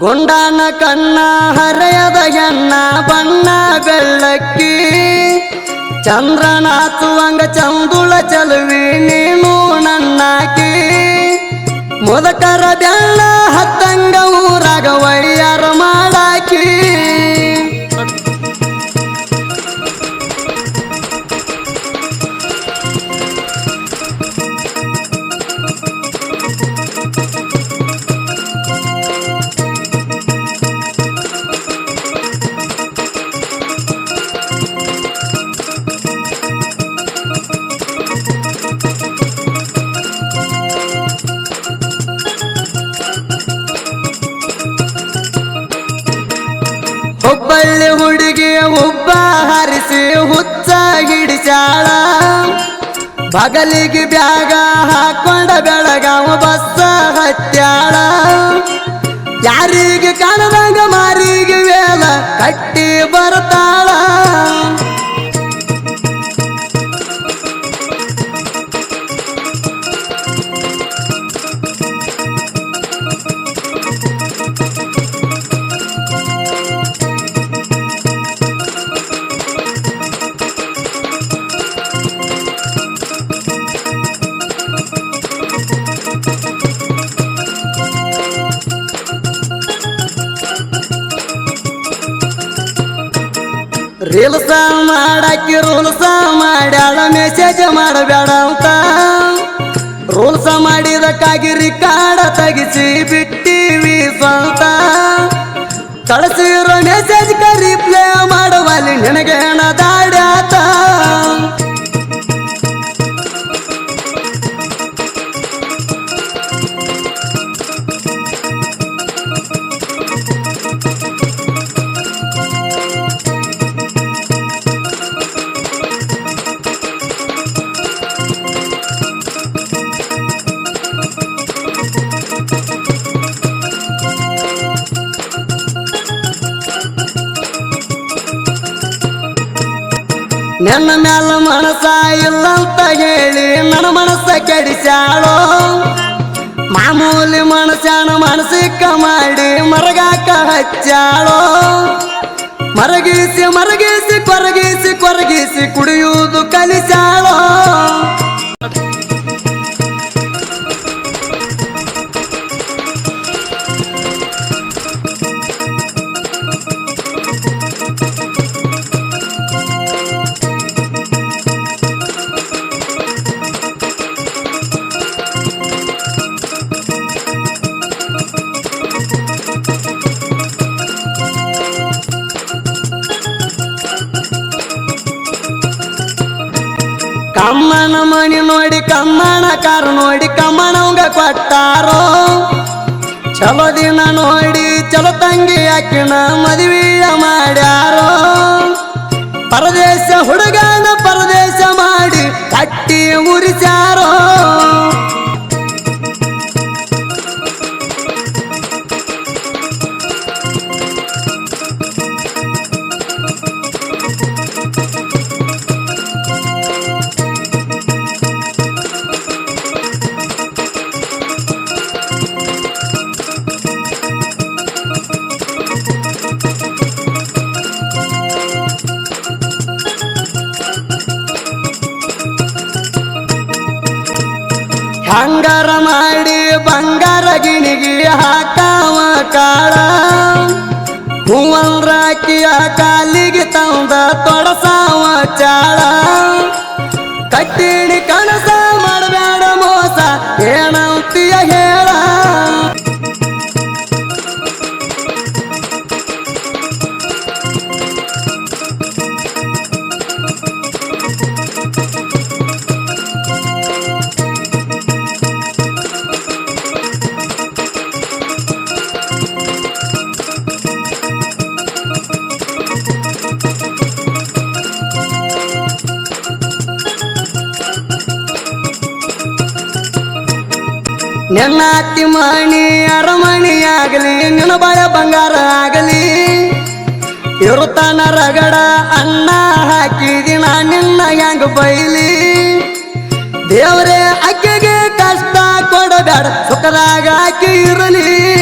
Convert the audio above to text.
ಗುಂಡನ ಕಣ್ಣ, ಹರೆಯದ ಬಣ್ಣ ಬಣ್ಣ, ಬೆಳ್ಳಕ್ಕಿ. ಚಂದ್ರನಾಥುವಂಗ ಚಂದುಳ ಚಲುವಿ, ನೀನು ನನ್ನಾಕಿ. ಮುದಕರ ಬೆಳ್ಳ ಹತ್ತಂಗ ಊರಾಗ ವೈಯಾರ ಮಾಡಾಕಿ जाड़ा भगली की ब्यागा हाक ರೀಲ್ಸ ಮಾಡಾಕಿ ರೂಲ್ಸ ಮಾಡ್ಯಾಳ ಮೆಸೇಜ್ ಮಾಡಬೇಡ ಅಂತ. ರೂಲ್ಸ ಮಾಡಿದಕ್ಕಾಗಿ ರಿಕಾರ್ಡ ತೆಗಿಸಿ ಬಿಟ್ಟಿವಿ ಸ್ವಂತ. ಕಳಿಸಿರೋ ಮೆಸೇಜ್ ರಿಪ್ಲೈ ಮಾಡುವಲ್ಲಿ ನಿನಗೇನ ದಾಡ್ಯಾತ. ನನ್ನ ಮ್ಯಾಲ ಮನಸ ಇಲ್ಲಂತ ಹೇಳಿ ನನ್ನ ಮನಸ್ಸ ಕೆಡಿಸ್ಯಾಳೋ? ಮಾಮೂಲಿ ಮನಸ್ಸನ ಮನಸ್ಸಿಕ್ಕ ಮಾಡಿ ಮರಗಾಕ ಹಚ್ಚಾಳೋ ಮರಗೀಸಿ ಮರಗೀಸಿ, ಕೊರಗಿಸಿ ಕೊರಗಿಸಿ ಕುಡಿಯುವುದು ಕಲಿಸ್ಯಾಳೋ? ಕಮ್ಮನ ಮಣಿ ನೋಡಿ ಕಮ್ಮಣ ಕಾರ ನೋಡಿ, ಕಮ್ಮನವಂಗ ಕೊಟ್ಟಾರೋ? ಚಲೋ ದಿನ ನೋಡಿ, ಚಲೋ ತಂಗಿ ಹಾಕಿನ ಮದುವೆಯ ಮಾಡ್ಯಾರೋ? ಪರದೇಶ ಹುಡುಗನ ಪರದೇಶ ಮಾಡಿ, ಕಟ್ಟಿ ಮುರಿಸ್ಯಾರೋ? ಹಂಗಾರ ಮಾಡಿ ಬಂಗಾರ ಗಿಣಿಗಿ ಹಾಕಾವ ಕಾಳ. ಹೂವಂದ್ರಾಕಿಯ ಕಾಲಿಗೆ ತಂದ ತೊಡಸಾವ ಚಾಳ. ಕಟ್ಟಿಣಿ ನಿನ್ನ ಅತ್ತಿ ಮಣಿ, ಅರಮಣಿ ಆಗಲಿ ನಿನ್ನ ಬಳೆ ಬಂಗಾರ ಆಗಲಿ. ಇರುತ್ತಾನ ರಗಡ ಅನ್ನ ಹಾಕಿದಿನ ನಿನ್ನ ಹೆಂಗ ಬೈಲಿ. ದೇವರೇ, ಅಕ್ಕಿಗೆ ಕಷ್ಟ ಕೊಡಬೇಡ, ಸುಖದಾಗ ಅಕ್ಕಿ ಇರಲಿ.